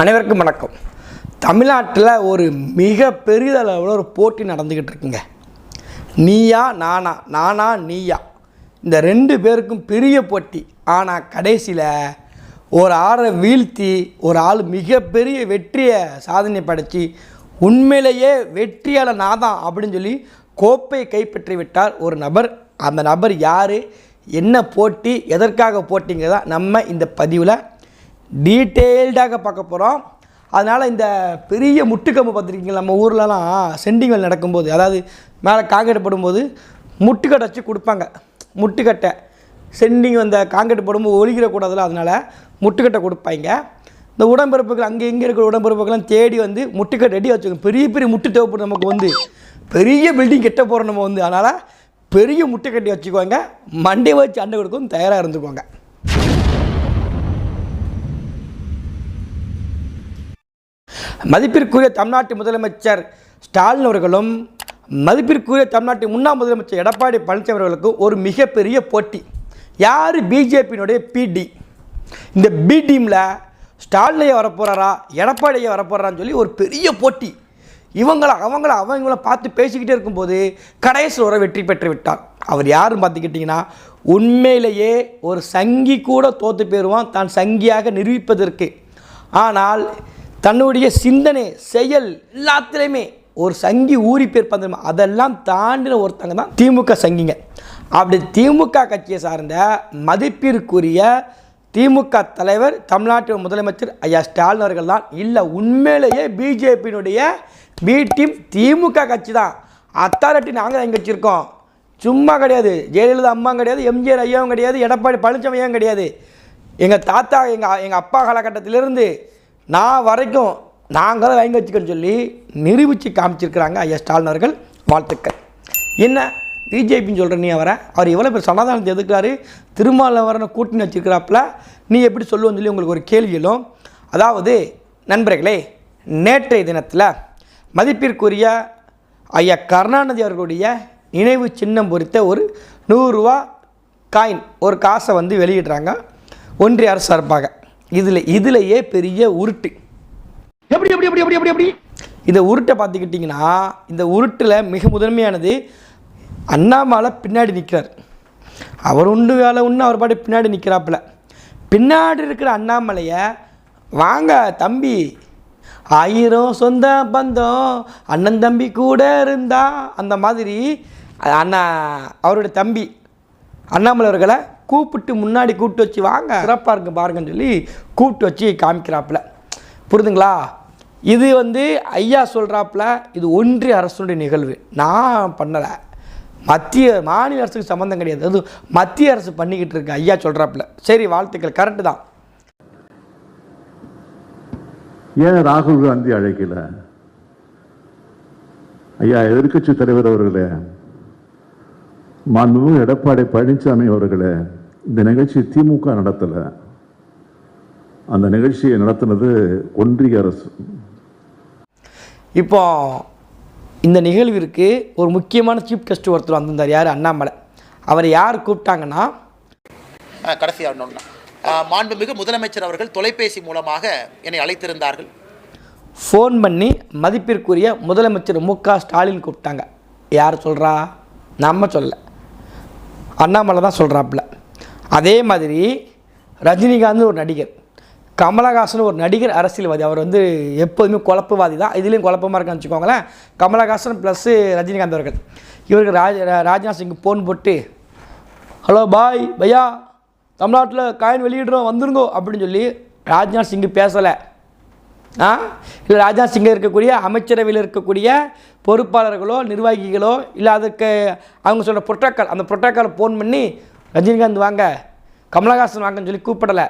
அனைவருக்கும் வணக்கம். தமிழ்நாட்டில் ஒரு மிக பெரிதளவில் ஒரு போட்டி நடந்துக்கிட்டு இருக்குங்க. நீயா நானா? நானா நீயா? இந்த ரெண்டு பேருக்கும் பெரிய போட்டி. ஆனால் கடைசியில் ஒரு ஆளை வீழ்த்தி ஒரு ஆள் மிகப்பெரிய வெற்றியை சாதனை படைச்சி உண்மையிலேயே வெற்றியாளர் நான் தான் அப்படின்னு சொல்லி கோப்பை கைப்பற்றி விட்டார் ஒரு நபர். அந்த நபர் யார்? என்ன போட்டி? எதற்காக போட்டிங்கிறதா நம்ம இந்த பதிவில் டீட்டெயில்டாக பார்க்க போகிறோம் அதனால் இந்த பெரிய முட்டுக்கம்பு பார்த்துருக்கீங்களா நம்ம ஊர்லலாம் செண்டிங்கள் நடக்கும்போது அதாவது மேலே காங்கிரீட் போடும்போது முட்டுக்கட்டை வச்சு கொடுப்பாங்க. முட்டுக்கட்டை. செண்டிங் அந்த காங்கிரீட் போடும்போது ஒழிக்கிறக்கூடாதுல அதனால் முட்டுக்கட்டை கொடுப்பாங்க. இந்த உடம்பிறப்புகள் அங்கே இங்கே இருக்கிற உடம்பிறப்புகள்லாம் தேடி வந்து முட்டுக்கட்டை ரெடி வச்சுக்கோங்க. பெரிய பெரிய முட்டு தேவைப்படும் நமக்கு வந்து. பெரிய பில்டிங் கெட்ட போகிறோம் நம்ம வந்து. அதனால் பெரிய முட்டுக்கட்டி வச்சுக்கோங்க. மண்டை வச்சு அண்டை கொடுக்கும் தயாராக இருந்துக்கோங்க. மதிப்பிற்குரிய தமிழ்நாட்டு முதலமைச்சர் ஸ்டாலின் அவர்களும் மதிப்பிற்குரிய தமிழ்நாட்டு முன்னாள் முதலமைச்சர் எடப்பாடி பழனிசாமி அவர்களுக்கும் ஒரு மிகப்பெரிய போட்டி. யார் பிஜேபியினுடைய பிடி இந்த பி டீமில் ஸ்டாலினையே வரப்போகிறாரா எடப்பாடியை வரப்போகிறான்னு சொல்லி ஒரு பெரிய போட்டி. இவங்கள அவங்கள அவங்கள பார்த்து பேசிக்கிட்டே இருக்கும்போது கடைசி ஒரு வெற்றி பெற்று விட்டார். அவர் யாருன்னு பார்த்துக்கிட்டிங்கன்னா உண்மையிலேயே ஒரு சங்கி கூட தோற்று போயிடுவான் தான் சங்கியாக நிரூபிப்பதற்கு. ஆனால் தன்னுடைய சிந்தனை செயல் எல்லாத்துலேயுமே ஒரு சங்கி ஊறி பேர் அதெல்லாம் தாண்டின ஒருத்தங்க தான் திமுக சங்கிங்க. அப்படி திமுக கட்சியை சார்ந்த மதிப்பிற்குரிய திமுக தலைவர் தமிழ்நாட்டு முதலமைச்சர் ஐயா ஸ்டாலின் அவர்கள் தான் இல்லை உண்மையிலேயே பிஜேபியினுடைய பி டீம் திமுக கட்சி தான். அத்தாரிட்டி நாங்கள் தான் வச்சுருக்கோம். சும்மா கிடையாது. ஜெயலலிதா அம்மா கிடையாது எம்ஜிஆர் ஐயாவும் கிடையாது எடப்பாடி பழனிசாமி ஐயாவும் கிடையாது. எங்கள் தாத்தா எங்கள் எங்கள் அப்பா காலகட்டத்திலிருந்து நான் வரைக்கும் நாங்கள் தான் வாங்கி வச்சுக்கன்னு சொல்லி நிரூபித்து காமிச்சிருக்கிறாங்க ஐயா ஸ்டாலின் அவர்கள். வாழ்த்துக்கள். என்ன? பிஜேபின்னு சொல்கிற நீ அவரை அவர் எவ்வளோ பேர் சமாதானத்தை எதுக்குறாரு திருமாவளவரனை கூட்டணி வச்சிருக்கிறாப்புல. நீ எப்படி சொல்லுவோன்னு சொல்லி உங்களுக்கு ஒரு கேள்வியிலும் அதாவது நண்பர்களே நேற்றைய தினத்தில் மதிப்பிற்குரிய ஐயா கருணாநிதி அவர்களுடைய நினைவு சின்னம் பொறித்த ஒரு நூறுரூவா காயின் ஒரு காசை வந்து வெளியிடுறாங்க ஒன்றிய அரசு சார்பாக. இதில் இதிலேயே பெரிய உருட்டு. எப்படி எப்படி எப்படி எப்படி எப்படி எப்படி? இந்த உருட்டை பார்த்துக்கிட்டிங்கன்னா இந்த உருட்டில் மிக முதன்மையானது அண்ணாமலை பின்னாடி நிற்கிறார் அவர் உண்டு வேலை உண்டு அவர் பாட்டு பின்னாடி நிற்கிறாப்புல பின்னாடி இருக்கிற அண்ணாமலையை வாங்க தம்பி ஆயிரம் சொந்த பந்தம் அண்ணன் தம்பி கூட இருந்தா அந்த மாதிரி அண்ணா அவருடைய தம்பி அண்ணாமலை அவர்களை கூப்பிட்டு முன்னாடி கூப்பிட்டு வச்சு வாங்க. சிறப்பாக இருக்கு பாருங்கன்னு சொல்லி கூப்பிட்டு வச்சு காமிக்கிறாப்புல. புரிதுங்களா? இது வந்து ஐயா சொல்கிறாப்புல இது ஒன்றிய அரசுடைய நிகழ்வு. நான் பண்ணலை. மத்திய மாநில அரசுக்கு சம்மந்தம் கிடையாது. அது மத்திய அரசு பண்ணிக்கிட்டு இருக்கு ஐயா சொல்கிறாப்புல சரி வாழ்த்துக்கள். கரெக்டு தான். ஏன் ராகுல் காந்தி அழைக்கல? ஐயா எதிர்கட்சி தலைவர் அவர்களே மாண்புமிகு எடப்பாடி பழனிசாமி அவர்களே இந்த நிகழ்ச்சி திமுக நடத்தல. அந்த நிகழ்ச்சியை நடத்தினது ஒன்றிய அரசு. இப்போ இந்த நிகழ்விற்கு ஒரு முக்கியமான சீஃப் கெஸ்ட் ஒருத்தர் வந்திருந்தார் யார்? அண்ணாமலை. அவரை யார் கூப்பிட்டாங்கன்னா அஹ், கடைசியா இன்னொன்று அஹ், மாண்புமிகு முதலமைச்சர் அவர்கள் தொலைபேசி மூலமாக என்னை அழைத்திருந்தார்கள். ஃபோன் பண்ணி மதிப்பிற்குரிய முதலமைச்சர் மு க ஸ்டாலின் கூப்பிட்டாங்க. யார் சொல்கிறா நம்ம சொல்ல அண்ணாமலை தான் சொல்கிறாப்புல அதே மாதிரி ரஜினிகாந்த் ஒரு நடிகர் கமலஹாசன் ஒரு நடிகர் அரசியல்வாதி. அவர் வந்து எப்போதுமே குழப்பவாதி தான். இதுலேயும் குழப்பமாக இருக்கான்னு வச்சுக்கோங்களேன். கமலஹாசன் ப்ளஸ்ஸு ரஜினிகாந்த் அவர்கள். இவருக்கு ராஜ் ராஜ்நாத் சிங் ஃபோன் போட்டு ஹலோ பாய் பையா தமிழ்நாட்டில் காயின் வெளியிடுறோம் வந்துருங்கோ அப்படின்னு சொல்லி ராஜ்நாத் சிங் பேசலை. ஆ? இல்லை ராஜ்நாத் சிங் இருக்கக்கூடிய அமைச்சரவையில் இருக்கக்கூடிய பொறுப்பாளர்களோ நிர்வாகிகளோ இல்லை அதுக்கு அவங்க சொல்கிற புரோட்டோக்கால் அந்த புரோட்டோக்காலை ஃபோன் பண்ணி ரஜினிகாந்த் வாங்க கமலஹாசன் வாங்கன்னு சொல்லி கூப்பிடலை.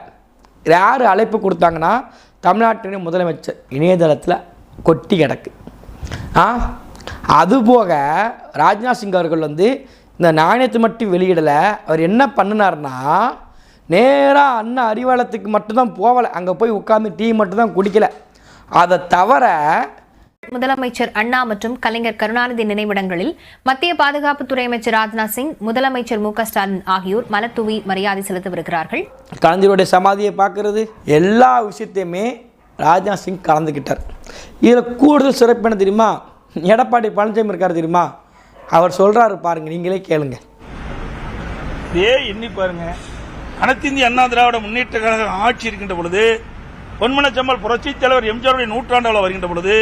யார் அழைப்பு கொடுத்தாங்கன்னா தமிழ்நாட்டினுடைய முதலமைச்சர் இணையதளத்தில் கொட்டி கிடக்கு. ஆ? அதுபோக ராஜ்நாத் சிங் அவர்கள் வந்து இந்த நாணயத்தை மட்டும் வெளியிடலை. அவர் என்ன பண்ணினார்னா நேராக அண்ணா அறிவாளத்துக்கு மட்டும்தான் போகலை. அங்கே போய் உட்காந்து டீ மட்டும் தான் குடிக்கலை. அதை தவிர முதலமைச்சர் அண்ணா மற்றும் கலைஞர் கருணாநிதி நினைவிடங்களில் மத்திய பாதுகாப்புத்துறை அமைச்சர் ராஜ்நாத் சிங் முதலமைச்சர் மு ஸ்டாலின் ஆகியோர் மலர்தூவி மரியாதை செலுத்தவிருக்கிறார்கள் கலைஞருடைய சமாதியை பார்க்கறது எல்லா விஷயத்தையுமே ராஜ்நாத் சிங் கலந்துக்கிட்டார். இதில் கூடுதல் சிறப்பு என்ன தெரியுமா? எடப்பாடி பழனிசாமி இருக்கார் தெரியுமா? அவர் சொல்கிறாரு பாருங்கள் நீங்களே கேளுங்க. இதே எண்ணி பாருங்க. அனைத்து இந்திய அண்ணா திராவிட முன்னேற்ற கழக ஆட்சி இருக்கின்ற பொழுது பொன்மனச்சம்மல் புரட்சி தலைவர் எம்ஜிஆருடைய நூற்றாண்டு வருகின்ற பொழுது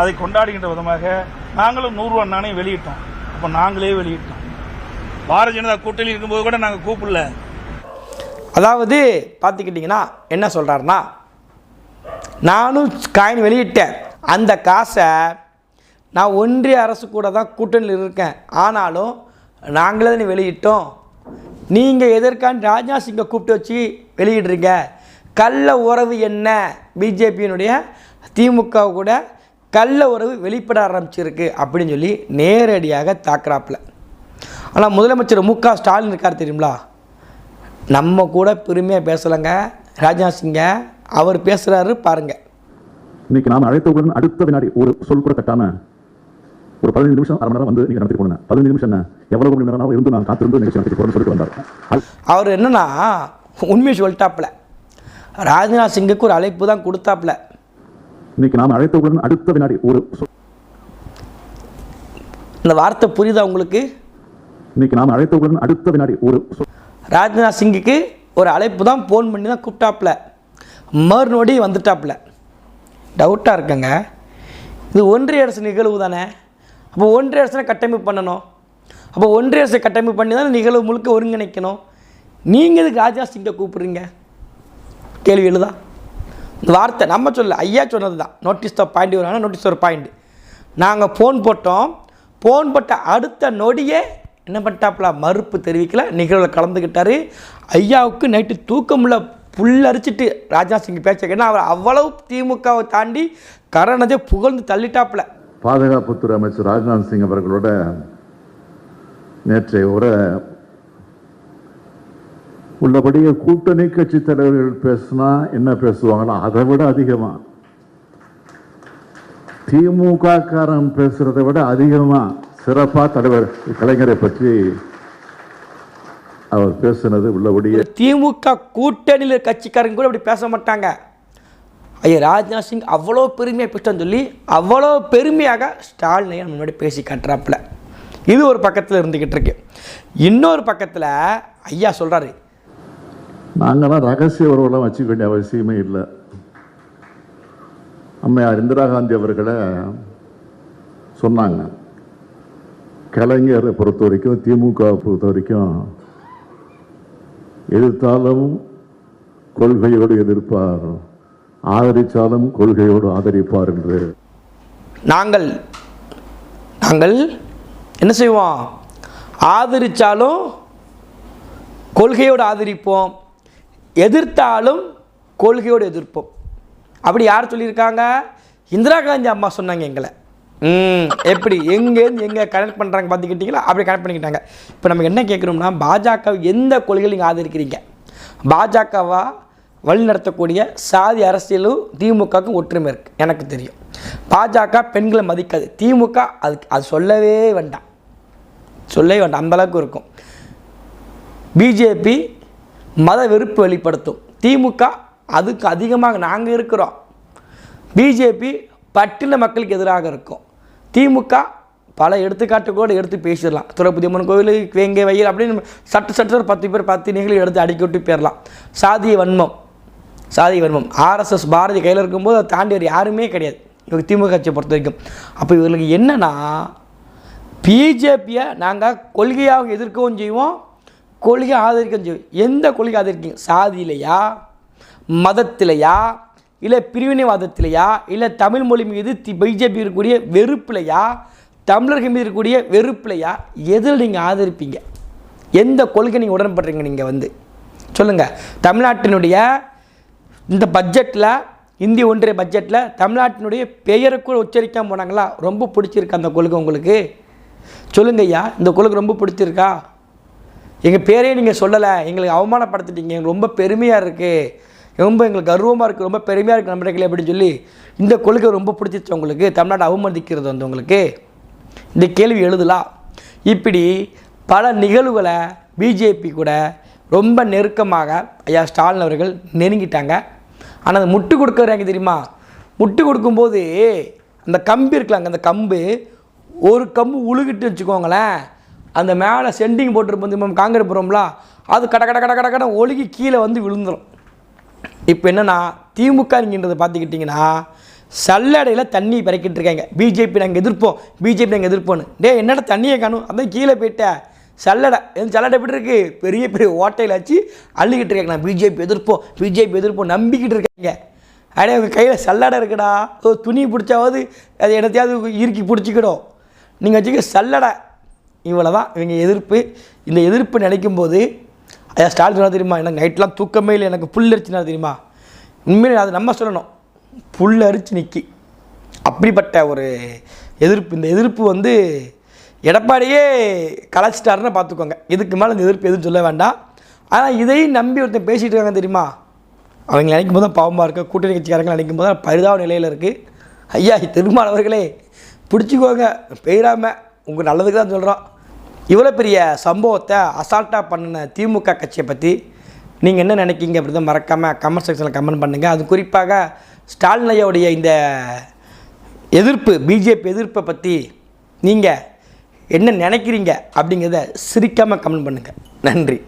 அதை கொண்டாடுகின்ற விதமாக நாங்களும் நூறுரூவா நாணயம் வெளியிட்டோம். அப்போ நாங்களே வெளியிட்டோம். பாரதிய ஜனதா கூட்டணி இருக்கும்போது கூட நாங்கள் கூப்பிடல. அதாவது பார்த்துக்கிட்டிங்கன்னா என்ன சொல்கிறாருன்னா நானும் காயின் வெளியிட்டேன். அந்த காசை நான் ஒன்றிய அரசு கூட தான் கூட்டணியில் இருக்கேன். ஆனாலும் நாங்களே தானே வெளியிட்டோம். நீங்கள் எதற்கான ராஜா சிங்கை கூப்பிட்டு வச்சு வெளியிடுறீங்க? கள்ள உறவு என்ன? பிஜேபியினுடைய திமுக கூட கள்ள உறவு வெளிப்பட ஆரம்பிச்சிருக்கு அப்படின்னு சொல்லி நேரடியாக தாக்குறாப்புல. ஆனால் முதலமைச்சர் மு க ஸ்டாலின் இருக்கார் தெரியுங்களா நம்ம கூட பெருமையாக பேசலைங்க. ராஜ்நாத் சிங்க அவர் பேசுகிறாரு பாருங்க. இன்னைக்கு நாம் அழைத்தவுடன் அடுத்த வினாடி ஒரு சொல் கூட கட்டாம ஒரு பதினைந்து நிமிஷம் அரை மணி நேரம் வந்து நீங்க நடத்தி போனேன் பதினைந்து நிமிஷம் என்ன? எவ்வளவு மணி நேரம் இருந்து நான் காத்திருந்து நிகழ்ச்சி நடத்தி போறேன்னு சொல்லிட்டு வந்தார். அவர் என்னன்னா உண்மையை சொல்லிட்டாப்புல. ராஜ்நாத் சிங்குக்கு ஒரு அழைப்பு தான் கொடுத்தாப்புல. இன்னைக்கு நாம் அழைத்தவுடன் அடுத்த வினாடி ஒரு இந்த வார்த்தை புரியுதா உங்களுக்கு? இன்னைக்கு நாம் அழைத்தவுடன் அடுத்த வினாடி ஒரு ராஜ்நாத் சிங்குக்கு ஒரு அழைப்பு தான் ஃபோன் பண்ணி தான் கூப்பிட்டாப்புல மறுநொடி வந்துட்டாப்புல டவுட்டாக இருக்குங்க. இது ஒன்றிய அரசு நிகழ்வு தானே? அப்போ ஒன்றிய அரசை கட்டமைப்பு பண்ணணும். அப்போ ஒன்றிய அரசை கட்டமைப்பு பண்ணி தானே நிகழ்வு முழுக்க ஒருங்கிணைக்கணும். நீங்கள் எதுக்கு ராஜ்நாத் சிங்கை கூப்பிடுறீங்க? கேள்வி எழுதா? வார்த்தை நம்ம சொல்ல ஐயா சொன்னது தான் நோட்டீஸ் த பாயிண்ட் வருவாங்க நோட்டீஸ் ஒரு பாயிண்ட் நாங்கள் ஃபோன் போட்டோம். ஃபோன் போட்ட அடுத்த நொடியே என்ன பண்ணிட்டாப்புல மறுப்பு தெரிவிக்கல. நிகழ்வில் கலந்துக்கிட்டார் ஐயாவுக்கு நைட்டு தூக்கமுள்ள புல்லரிச்சிட்டு ராஜ்நாத் சிங் பேச்ச ஏன்னா அவர் அவ்வளவு திமுகவை தாண்டி கரணதை புகழ்ந்து தள்ளிட்டாப்புல பாதுகாப்புத்துறை அமைச்சர் ராஜ்நாத் சிங் அவர்களோட நேற்றைய உரை உள்ளபடியே கூட்டணி கட்சி தலைவர்கள் பேசினா என்ன பேசுவாங்களோ அதை விட அதிகமா. திமுக காரன் பேசுறதை விட அதிகமா சிறப்பா தலைவர் கலைஞரை பற்றி அவர் பேசுனது உள்ளபடியே. திமுக கூட்டணியில் கட்சிக்காரங்க கூட அப்படி பேச மாட்டாங்க. ஐயா ராஜ்நாத் சிங் அவ்வளோ பெருமையாக பேசிட்டான்னு சொல்லி அவ்வளோ பெருமையாக ஸ்டாலினை முன்னாடி பேசி காட்டுறாப்புல. இது ஒரு பக்கத்தில் இருந்துக்கிட்டு இருக்கு. இன்னொரு பக்கத்தில் ஐயா சொல்கிறாரு நாங்கள்லாம் ரகசிய உறவுலாம் வச்சுக்க வேண்டிய அவசியமே இல்லை. அம்மையார் இந்திரா காந்தி அவர்களை சொன்னாங்க. கலைஞரை பொறுத்த வரைக்கும் திமுக பொறுத்த வரைக்கும் எதிர்த்தாலும் கொள்கையோடு எதிர்ப்பார். ஆதரித்தாலும் கொள்கையோடு ஆதரிப்பார் என்று. நாங்கள் நாங்கள் என்ன செய்வோம்? ஆதரித்தாலும் கொள்கையோடு ஆதரிப்போம். எதிர்த்தாலும் கொள்கையோடு எதிர்ப்போம். அப்படி யார் சொல்லியிருக்காங்க? இந்திரா காந்தி அம்மா சொன்னாங்க எங்களை. ம் எப்படி? எங்கேருந்து எங்கே கனெக்ட் பண்ணுறாங்க பார்த்துக்கிட்டீங்களா? அப்படி கனெக்ட் பண்ணிக்கிட்டாங்க. இப்போ நம்ம என்ன கேட்குறோம்னா பாஜக எந்த கொள்கையில் நீங்கள் ஆதரிக்கிறீங்க? பாஜகவா வழி நடத்தக்கூடிய சாதி அரசியலும் திமுகவுக்கும் ஒற்றுமை இருக்குது எனக்கு தெரியும். பாஜக பெண்களை மதிக்காது. திமுக அதுக்கு அது சொல்லவே வேண்டாம். சொல்லவே வேண்டாம். அந்த அளவுக்கு இருக்கும். பிஜேபி மத வெறுப்பு வெளிப்படுத்தும். திமுக அதுக்கு அதிகமாக நாங்கள் இருக்கிறோம். பிஜேபி பட்டின மக்களுக்கு எதிராக இருக்கும். திமுக பல எடுத்துக்காட்டு கூட எடுத்து பேசிடலாம். திருப்பதி அம்மன் கோவில் வேங்கை வயல் அப்படின்னு சட்டு சட்டு பத்து பேர் பத்து நிகழ்வு எடுத்து அடிக்கி விட்டு போயிடலாம். சாதிய வன்மம். சாதிய வன்மம். ஆர்எஸ்எஸ் பாரதி கையில் இருக்கும்போது அதை தாண்டி யாருமே கிடையாது. இவங்க திமுக கட்சியை பொறுத்த வரைக்கும். அப்போ இவர்களுக்கு என்னென்னா பிஜேபியை நாங்கள் கொள்கையாக எதிர்க்கவும் செய்வோம் கொள்கை ஆதரிக்கவும் எந்த கொள்கை ஆதரிக்கீங்க? சாதியிலையா? மதத்திலையா? இல்லை பிரிவினைவாதத்திலையா? இல்லை தமிழ் மொழி மீது தி பிஜேபி இருக்கக்கூடிய வெறுப்பிலையா? தமிழர்கள் மீது இருக்கக்கூடிய வெறுப்பிலையா? எதில் நீங்கள் ஆதரிப்பீங்க? எந்த கொள்கை நீங்கள் உடன்படுறீங்க நீங்கள் வந்து? சொல்லுங்கள் தமிழ்நாட்டினுடைய இந்த பட்ஜெட்டில் இந்திய ஒன்றிய பட்ஜெட்டில் தமிழ்நாட்டினுடைய பெயரை கூட உச்சரிக்காம போனாங்களா? ரொம்ப பிடிச்சிருக்கு அந்த கொள்கை உங்களுக்கு. சொல்லுங்க ஐயா இந்த கொள்கை ரொம்ப பிடிச்சிருக்கா? எங்கள் பேரே நீங்கள் சொல்லலை. எங்களுக்கு அவமானப்படுத்திட்டீங்க. எங்களுக்கு ரொம்ப பெருமையாக இருக்குது ரொம்ப எங்களுக்கு கர்வமாக இருக்குது ரொம்ப பெருமையாக இருக்குது நம்மளுக்கு அப்படின்னு சொல்லி இந்த கொள்கை ரொம்ப பிடிச்சிருச்சு உங்களுக்கு. தமிழ்நாடு அவமதிக்கிறது வந்து உங்களுக்கு. இந்த கேள்வி எழுதலாம் இப்படி பல நிகழ்வுகளை பிஜேபி கூட ரொம்ப நெருக்கமாக ஐயா ஸ்டாலின் அவர்கள் நெருங்கிட்டாங்க. ஆனால் அந்த முட்டு கொடுக்குறாங்க தெரியுமா? முட்டு கொடுக்கும்போது அந்த கம்பு இருக்கலாங்க அந்த கம்பு ஒரு கம்பு உழுகிட்டு வச்சுக்கோங்களேன். அந்த மேலே செண்டிங் போட்டிருப்போம் மேம் காங்கிரட் போகிறோம்ல அது கட கட கட கட கட ஒழுகி கீழே வந்து விழுந்துடும் இப்போ என்னன்னா திமுகங்கிறத பார்த்துக்கிட்டிங்கன்னா சல்லடையில் தண்ணி பிறக்கிட்டு இருக்காங்க. பிஜேபி நாங்கள் எதிர்ப்போம். பிஜேபி நாங்கள் எதிர்ப்போன்னு டே என்னடா தண்ணியை காணும்? அதான் கீழே போயிட்டேன் சல்லடை. என் சல்லடை எப்படி இருக்குது பெரிய பெரிய ஓட்டையில் வச்சு அள்ளிக்கிட்டு இருக்காங்க. நான் பிஜேபி எதிர்ப்போம். பிஜேபி எதிர்ப்போம். நம்பிக்கிட்டு இருக்காங்க. அடே உங்கள் கையில் சல்லடை இருக்குடா. ஓ துணி பிடிச்சாவது அது என்னத்தையாவது இறுக்கி பிடிச்சிக்கிடும். நீங்கள் வச்சுக்க சல்லடை. இவ்வளோ தான் இவங்க எதிர்ப்பு. இந்த எதிர்ப்பு நினைக்கும் போது ஐயா ஸ்டாலின் சொன்னா தெரியுமா எனக்கு நைட்லாம் தூக்கமே இல்லை எனக்கு புல் அரிச்சுனா தெரியுமா? உண்மையிலே அது நம்ம சொல்லணும். புல் அரிச்சு நிற்கி அப்படிப்பட்ட ஒரு எதிர்ப்பு இந்த எதிர்ப்பு வந்து எடப்பாடியே கலைச்சிட்டாருன்னு பார்த்துக்கோங்க. இதுக்கு மேலே இந்த எதிர்ப்பு எதுவும் சொல்ல வேண்டாம். ஆனால் இதையும் நம்பி ஒருத்தன் பேசிகிட்டு இருக்காங்க தெரியுமா? அவங்க நினைக்கும் போது தான் பாவமாக இருக்குது கூட்டணி கட்சிக்காரங்க நினைக்கும் போது தான் பரிதாப நிலையில் இருக்குது ஐயா திருமானவர்களே பிடிச்சிக்கோங்க பெயராமல் உங்கள் நல்லதுக்கு தான் சொல்கிறோம் இவ்வளோ பெரிய சம்பவத்தை அசால்ட்டாக பண்ணின திமுக கட்சியை பற்றி நீங்கள் என்ன நினைக்கிங்க அப்படி தான் மறக்காமல் கமெண்ட் செக்ஷனில் கமெண்ட் பண்ணுங்கள் அது குறிப்பாக ஸ்டாலின் ஐயாவுடைய இந்த எதிர்ப்பு பிஜேபி எதிர்ப்பை பற்றி நீங்கள் என்ன நினைக்கிறீங்க அப்படிங்கிறத சிரிக்காமல் கமெண்ட் பண்ணுங்கள் நன்றி.